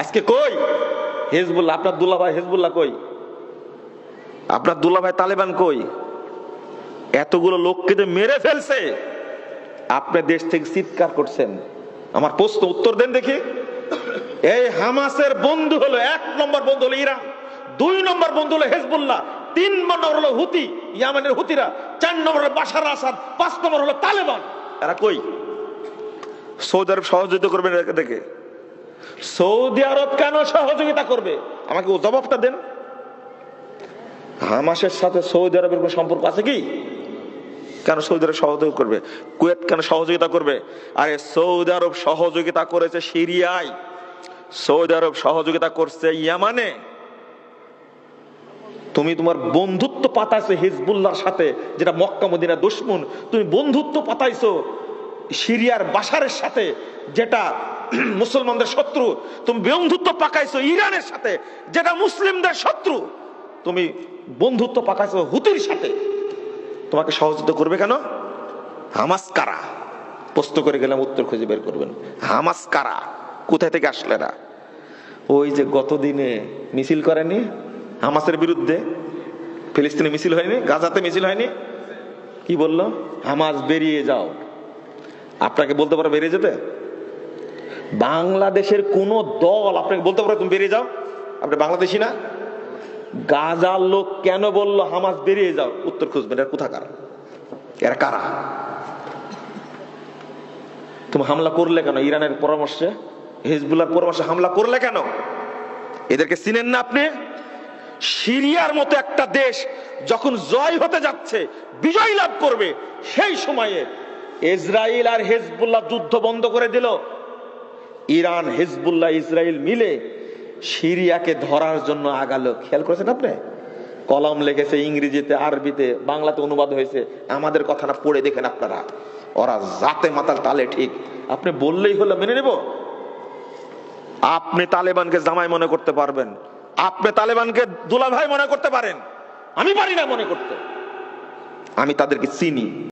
আজকে কই? হেজবুল্লাহ আপনার দুল্লা ভাই, হেজবুল্লাহ কই? আপনার দুল্লা ভাই তালেবান কই? এতগুলো লোককে যে মেরে ফেলছে। আপনি দেশ থেকে চিৎকার করছেন। আমার প্রশ্ন উত্তর দেন দেখি। এই হামাসের বন্ধু হলো এক নম্বর বন্ধু হলো ইরান, দুই নম্বর বন্ধু হলো হেজবুল্লাহ, তিন নম্বর হলো হুতি, ইয়ামানের হুতিরা, চার নম্বর হলো বাশার আসাদ, পাঁচ নম্বর হলো তালেবান। এরা কই? সৌদি আরব সহযোগিতা করবেন এদেরকে সৌদি আরব কেন সহযোগিতা করবে? আমাকে জবাবটা দেন। হামাসের সাথে সৌদি আরবের কোনো সম্পর্ক আছে কি? কেন সৌদি আরব সহযোগিতা করবে? কুয়েত কেন সহযোগিতা করবে? আরে, সৌদি আরব সহযোগিতা করেছে সিরিয়ায়। সৌদি আরব সহযোগিতা করছে ইয়ামানে। তুমি তোমার বন্ধুত্ব পাতাইছো হিজবুল্লাহর সাথে, যেটা মক্কা মদিনা দুশ্মন। তুমি বন্ধুত্ব পাতাইছো সিরিয়ার বাসারের সাথে, যেটা মুসলমানদের শত্রু, তুমি বন্ধুত্ব পাকাইছো ইরানের সাথে, যেটা মুসলিমদের শত্রু, তুমি বন্ধুত্ব পাকাইছো হুতির সাথে। তোমাকে সহযোগিতা করবে কেন? হামাস কারা? প্রশ্ন করে গেলাম, উত্তর খুঁজে বের করবেন। হামাস কারা? কোথায় থেকে আসলে না ওই যে গত দিনে মিছিল করেনি হামাসের বিরুদ্ধে? ফিলিস্তিনে মিছিল হয়নি? গাজাতে মিছিল হয়নি? কি বলল? হামাস বেরিয়ে যাও। আপনাকে বলতে পারো বেরিয়ে যেতে? বাংলাদেশের কোন দল, আপনাকে বলতে পারে, তুমি বেরিয়ে যাও। আপনি বাংলাদেশি না? গাজার লোক কেন বলল হামাস বেরিয়ে যাও? উত্তর খুঁজবেন, এরা কোথাকার? এরা কারা? তুমি হামলা করলে কেন? ইরানের পরামর্শে? হিজবুল্লার পরামর্শে হামলা করলে কেন? এদেরকে চিনেন না আপনি? সিরিয়ার মতো একটা দেশ যখন জয় হতে যাচ্ছে, বিজয় লাভ করবে, সেই সময়ে ইসরায়েল আর হেজবুল্লাহ যুদ্ধ বন্ধ করে দিল। ইরান, হেজবুল্লাহ ইসরায়েল মিলে সিরিয়াকে ধরার জন্য আগালো। খেয়াল করেছেন আপনি? কলম লেগেছে ইংরেজিতে, আরবিতে, বাংলাতে অনুবাদ হয়েছে। আমাদের কথাটা পড়ে দেখেন আপনারা। ওরা জাতে মাতাল তালে ঠিক। আপনি বললেই হলো, মেনে নেব? আপনি তালেবানকে জামাই মনে করতে পারবেন। আপনি তালেবানকে দুলাভাই মনে করতে পারেন। আমি পারি না মনে করতে। আমি তাদেরকে চিনি।